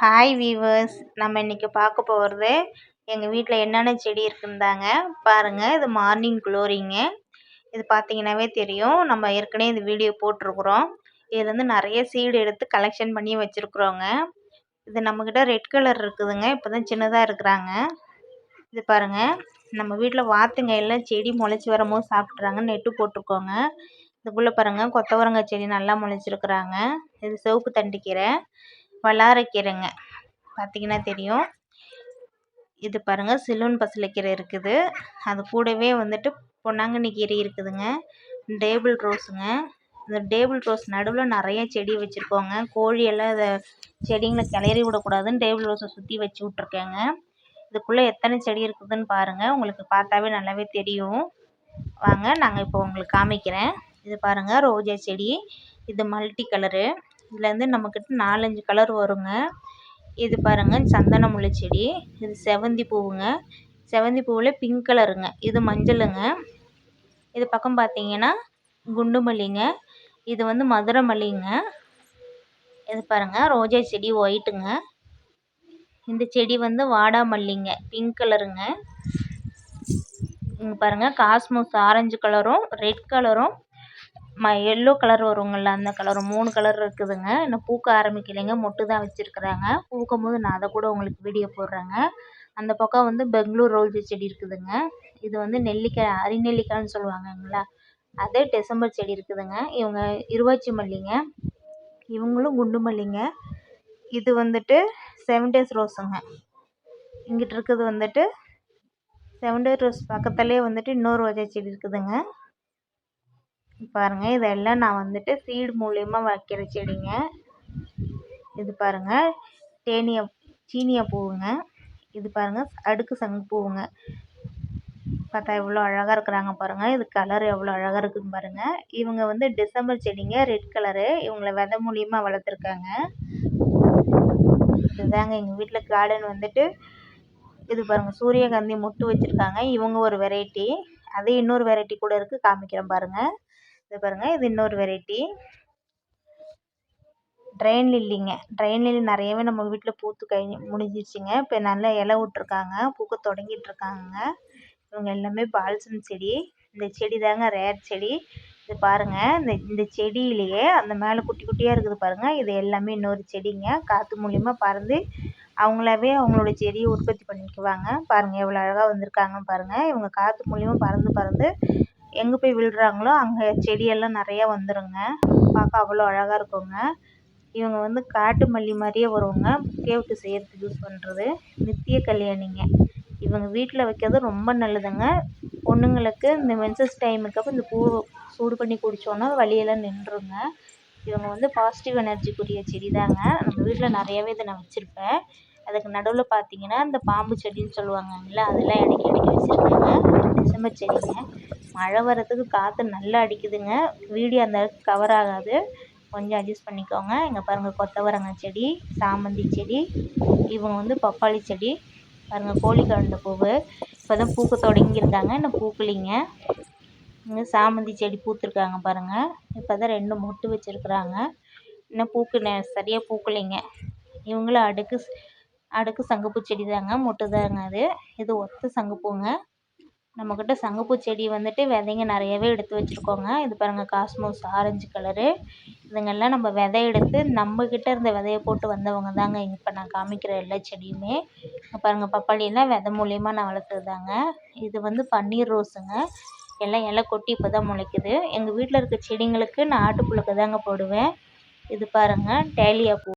Hi viewers நம்ம இன்றைக்கி பார்க்க போகிறது எங்கள் வீட்டில் என்னென்ன செடி இருக்குந்தாங்க பாருங்கள் இது மார்னிங் குளோரிங்க இது பார்த்தீங்கன்னாவே தெரியும். நம்ம ஏற்கனவே இந்த வீடியோ போட்டிருக்குறோம். இதுலேருந்து நிறைய சீடு எடுத்து கலெக்ஷன் பண்ணி வச்சுருக்குறோங்க. இது நம்மக்கிட்ட ரெட் கலர் இருக்குதுங்க. இப்போ தான் சின்னதாக இருக்கிறாங்க. இது பாருங்கள் நம்ம வீட்டில் வாத்துங்க எல்லாம் செடி முளைச்சி வரும்போது சாப்பிட்றாங்க நெட்டு போட்டிருக்கோங்க. இதுக்குள்ளே பாருங்கள் கொத்தவரங்காய் செடி நல்லா முளைச்சிருக்குறாங்க. இது சிவப்பு தண்டிக்கீரை வல்லாரைக்கீரைங்க பார்த்தீங்கன்னா தெரியும். இது பாருங்கள் சிலோன் பசலைக்கீரை இருக்குது. அது கூடவே வந்துட்டு பொன்னாங்கண்ணி கீரை இருக்குதுங்க. டேபிள் ரோஸுங்க. இந்த டேபிள் ரோஸ் நடுவில் நிறைய செடி வச்சுருக்கோங்க. கோழியெல்லாம் இதை செடிங்களை கிளறி விடக்கூடாதுன்னு டேபிள் ரோஸை சுற்றி வச்சு விட்ருக்கேங்க இதுக்குள்ளே எத்தனை செடி இருக்குதுன்னு பாருங்கள் உங்களுக்கு பார்த்தாவே நல்லாவே தெரியும். வாங்க நாங்கள் இப்போ உங்களுக்கு காமிக்கிறேன். இது பாருங்கள் ரோஜா செடி. இது மல்டி கலரு. இதுலேருந்து நம்மக்கிட்ட நாலஞ்சு கலர் வருங்க. இது பாருங்கள் சந்தன முல்லை செடி. இது செவந்தி பூவுங்க. செவந்தி பூவில் பிங்க் கலருங்க. இது மஞ்சளுங்க. இது பக்கம் பார்த்தீங்கன்னா குண்டு மல்லிங்க இது வந்து மதுரை மல்லிங்க இது பாருங்கள் ரோஜா செடி ஒயிட்டுங்க இந்த செடி வந்து வாடாமல்லிங்க பிங்க் கலருங்க. இங்கே பாருங்கள் காஸ்மோஸ் ஆரஞ்சு கலரும் ரெட் கலரும் ம எல்லோ கலர் வருங்கள்ல அந்த கலர் மூணு கலர் இருக்குதுங்க. இன்னும் பூக்க ஆரம்பிக்கலைங்க. மொட்டு தான் வச்சுருக்குறாங்க. பூக்கும் போது நான் அதை கூட உங்களுக்கு வீடியோ போடுறேங்க. அந்த பக்கம் வந்து பெங்களூர் ரோஜா செடி இருக்குதுங்க. இது வந்து நெல்லிக்காய் அரிநெல்லிக்காய்னு சொல்லுவாங்கங்களா? அதே டிசம்பர் செடி இருக்குதுங்க. இவங்க இருவாச்சி மல்லிங்க. இவங்களும் குண்டு மல்லிங்க. இது வந்துட்டு செவன் டேஸ் ரோஸுங்க இங்கிட்டு இருக்கிறது வந்துட்டு செவன் டேஸ் ரோஸ் பக்கத்துலேயே வந்துட்டு இன்னொரு ரோஜா செடி இருக்குதுங்க. பாருங்கள் இதெல்லாம் நான் வந்துட்டு சீடு மூலியமா வைக்கிற செடிங்க இது பாருங்கள் டேனியா சீனியா பூவுங்க. இது பாருங்கள் அடுக்கு சங்குப்பூவுங்க பார்த்தா எவ்வளோ அழகாக இருக்கிறாங்க பாருங்கள் இது கலர் எவ்வளோ அழகாக இருக்குதுன்னு பாருங்கள் இவங்க வந்து டிசம்பர் செடிங்க ரெட் கலரு இவங்கள விதை மூலியமாக வளர்த்துருக்காங்க. இதுதாங்க எங்கள் வீட்டில் கார்டன் வந்துட்டு இது பாருங்கள் சூரியகாந்தி மொட்டு வச்சுருக்காங்க. இவங்க ஒரு வெரைட்டி அதே இன்னொரு வெரைட்டி கூட இருக்குது காமிக்கிறேன் பாருங்கள் இது பாருங்கள் இது இன்னொரு வெரைட்டி ட்ரெயின் லில்லிங்க ட்ரெயின் லில்லி நிறையவே நம்ம வீட்டில் பூத்து கை முடிஞ்சிருச்சுங்க. இப்போ நல்லா இலை விட்ருக்காங்க பூக்க தொடங்கிட்டுருக்காங்க. இவங்க எல்லாமே பால்சம் செடி. இந்த செடி தாங்க ரேர் செடி. இது பாருங்கள் இந்த இந்த செடியிலேயே அந்த மேலே குட்டி குட்டியாக இருக்குது பாருங்கள் இது எல்லாமே இன்னொரு செடிங்க. காற்று மூலிமா பறந்து அவங்களாவே அவங்களோட செடியை உற்பத்தி பண்ணிக்குவாங்க. பாருங்கள் எவ்வளோ அழகாக வந்திருக்காங்கன்னு பாருங்கள் இவங்க காற்று மூலிமா பறந்து பறந்து எங்கே போய் விழுறாங்களோ அங்கே செடியெல்லாம் நிறையா வந்துருங்க. பார்க்க அவ்வளோ அழகாக இருக்குங்க. இவங்க வந்து காட்டு மல்லி மாதிரியே வருங்க. கேவுக்கு செய்கிறதுக்கு யூஸ் பண்ணுறது நித்திய கல்யாணிங்க. இவங்க வீட்டில் வைக்கிறது ரொம்ப நல்லதுங்க. பொண்ணுங்களுக்கு இந்த மென்சஸ் டைமுக்கு அப்போ இந்த பூ சூடு பண்ணி குடித்தோன்னா வலியெல்லாம் நின்றுங்க. இவங்க வந்து பாசிட்டிவ் எனர்ஜிக்குரிய செடி தாங்க நம்ம வீட்டில் நிறையாவே இதை நான் வச்சுருப்பேன். அதுக்கு நடுவில் பார்த்தீங்கன்னா இந்த பாம்பு செடின்னு சொல்லுவாங்கல்ல அதெல்லாம் இடைக்கி இடைக்கி வச்சுருக்காங்க. டிசம்பர் செடிங்க. மழை வரத்துக்கு காற்று நல்லா அடிக்குதுங்க. வீடியோ அந்த அளவுக்கு கவர் ஆகாது. கொஞ்சம் அட்ஜஸ்ட் பண்ணிக்கோங்க. இங்கே பாருங்கள் கொத்தவரங்காய் செடி சாமந்தி செடி இவங்க வந்து பப்பாளி செடி பாருங்கள் கோழிக்கரண்ட பூவு. இப்போ தான் பூக்க தொடங்கியிருக்காங்க இன்னும் பூக்கலிங்க. இங்கே சாமந்தி செடி பூத்துருக்காங்க பாருங்கள் இப்போ தான் ரெண்டு மொட்டு வச்சுருக்குறாங்க. இன்னும் பூக்கு சரியாக பூக்கலைங்க. இவங்களும் அடுக்கு அடுக்கு சங்குப்பூ செடி தாங்க மொட்டு தாங்க அது. இது ஒத்த சங்குப்பூங்க. நம்மக்கிட்ட சங்குப்பூ செடி வந்துட்டு விதைங்க நிறையவே எடுத்து வச்சுருக்கோங்க. இது பாருங்கள் காஸ்மோஸ் ஆரஞ்சு கலரு. இதுங்கெல்லாம் நம்ம விதை எடுத்து நம்மக்கிட்ட இருந்த விதைய போட்டு வந்தவங்க தாங்க. இப்போ நான் காமிக்கிற எல்லா செடியுமே. பாருங்கள் பப்பாளியெல்லாம் விதை மூலியமாக நான் வளர்த்தது தாங்க இது வந்து பன்னீர் ரோஸுங்க. எல்லாம் இலை கொட்டி இப்போ தான் முளைக்குது. எங்கள் வீட்டில் இருக்க செடிங்களுக்கு நான் ஆட்டுப்புழுக்கை தாங்க போடுவேன். இது பாருங்கள் டேலியா பூ.